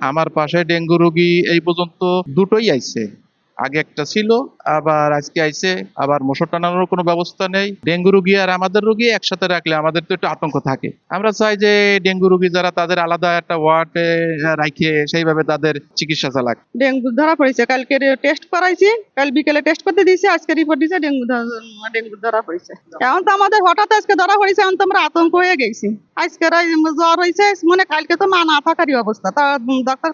আমার পাশে ডেঙ্গু রোগী এই পর্যন্ত দুটোই আইছে। আগে একটা ছিল, আবার আজকে আইছে, আবার মশার টানানোর কোনো ব্যবস্থা নেই। ডেঙ্গু রোগী আর আমাদের রোগী একসাথে রাখলে আমাদের তো একটু আতঙ্ক থাকে। আমরা চাই যে ডেঙ্গু রোগী যারা তাদের আলাদা একটা ওয়ার্ডে রাখে, সেইভাবে তাদের চিকিৎসা চালাক। ডেঙ্গু ধরা পড়েছে। কালকে টেস্ট করাইছি, কাল বিকেলে টেস্ট করতে দিয়েছি, আজকে রিপোর্ট দিয়েছে, ডেঙ্গু ডেঙ্গু ধরা পড়েছে। এখন তো আমাদের হঠাৎ আজকে ধরা পড়েছে, এখন তো আমরা আতঙ্ক হয়ে গেছি। আজকে জ্বর হয়েছে মানে কালকে তো মা না থাকারই অবস্থা। তা ডাক্তার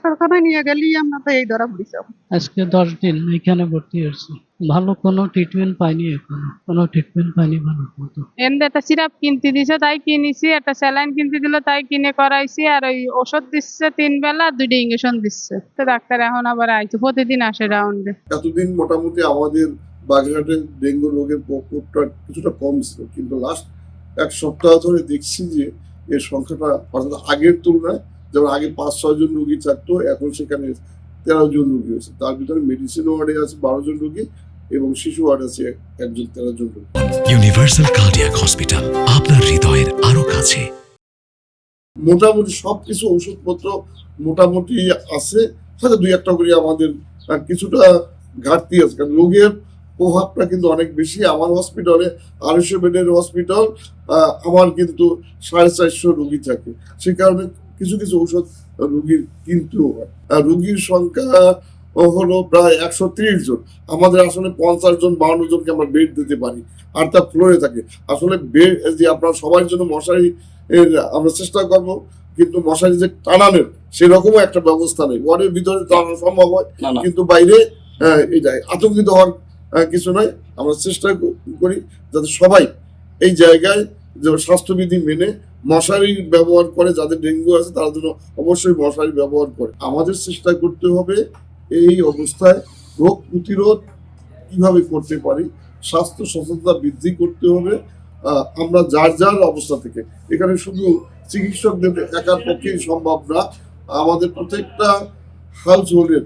নিয়ে গেলি আমরা তো এই ধরা পড়েছে। আজকে দশ দিন এখানে ভর্তি হয়েছে। ভালো কোনো ট্রিটমেন্ট পাইনি এখনও। কোনো ট্রিটমেন্ট পাইনি ভালো মতো। এমনি একটা সিরাপ কিনতে দিছে তাই কিনেছি। একটা স্যালাইন কিনতে দিল তাই কিনে করাইছি। আর ওই ওষুধ দিচ্ছে তিন বেলা দুইটা ইঞ্জেকশন দিচ্ছে। তো ডাক্তার এখন আবার আইছে প্রতিদিন আসে রাউন্ডে এতদিন মোটামুটি আমাদের বাগেরহাটে ডেঙ্গু রোগের প্রকোপটা কিছুটা কম ছিল। কিন্তু লাস্ট এক সপ্তাহ ধরে দেখছি যে এর সংখ্যাটা অর্থাৎ আগের তুলনায় যেমন আগে পাঁচ ছয় জন রোগী থাকতো এখন সেখানে তেরো জন রুগী হয়েছে। তার ভিতরে মেডিসিন ওয়ার্ডে আছে বারো জন রোগী এবং শিশু ওয়ার্ডে আছে একজন তেরো জন রোগী। ইউনিভার্সাল কার্ডিয়াক হসপিটাল আপনার হৃদয়ের আরও কাছে। মোটামুটি সব কিছু ওষুধপত্র মোটামুটি আছে। হয়তো দুই একটা করে আমাদের কিছুটা ঘাটতি আছে। কারণ রোগের প্রভাবটা কিন্তু অনেক বেশি। আমার হসপিটালে আড়াইশো বেডের হসপিটাল আমার কিন্তু সাড়ে চারশো রুগী থাকে। সে কারণে কিছু কিছু ঔষধ রুগীর কিনতেও হয়। আর রুগীর সংখ্যা হলো প্রায় একশো ত্রিশ জন। আমাদের আসলে পঞ্চাশ জন বাউন্ন জনকে আমরা বেড দিতে পারি। আর তা ফ্লোরে থাকে। আসলে বেড যে আপনার সবার জন্য মশারি এর আমরা চেষ্টা করব। কিন্তু মশারি যে টানানোর সেরকমও একটা ব্যবস্থা নেই। ওয়ার্ডের ভিতরে টানানো সম্ভব হয়। কিন্তু বাইরে এটাই। আতঙ্কিত হওয়ার কিছু নয়, আমরা চেষ্টা করি যাতে সবাই এই জায়গায় যে স্বাস্থ্যবিধি মেনে মশারি ব্যবহার করে, যাদের ডেঙ্গু আছে তারা জন্য অবশ্যই মশারি ব্যবহার করে। আমাদের চেষ্টা করতে হবে এই অবস্থায় রোগ প্রতিরোধ কীভাবে করতে পারি, স্বাস্থ্য সচেতনতা বৃদ্ধি করতে হবে আমরা যার যার অবস্থা থেকে। এখানে শুধু চিকিৎসকদের একার পক্ষেই সম্ভব না, আমাদের প্রত্যেকটা হাউস হোল্ডের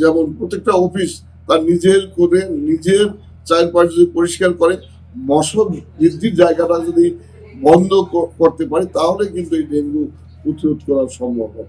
যেমন প্রত্যেকটা অফিস তার নিজের করে নিজের চারপাশ যদি পরিষ্কার করে, মশক বৃদ্ধির জায়গাটা যদি বন্ধ করতে পারে, তাহলে কিন্তু এই ডেঙ্গু প্রতিরোধ করা সম্ভব হবে।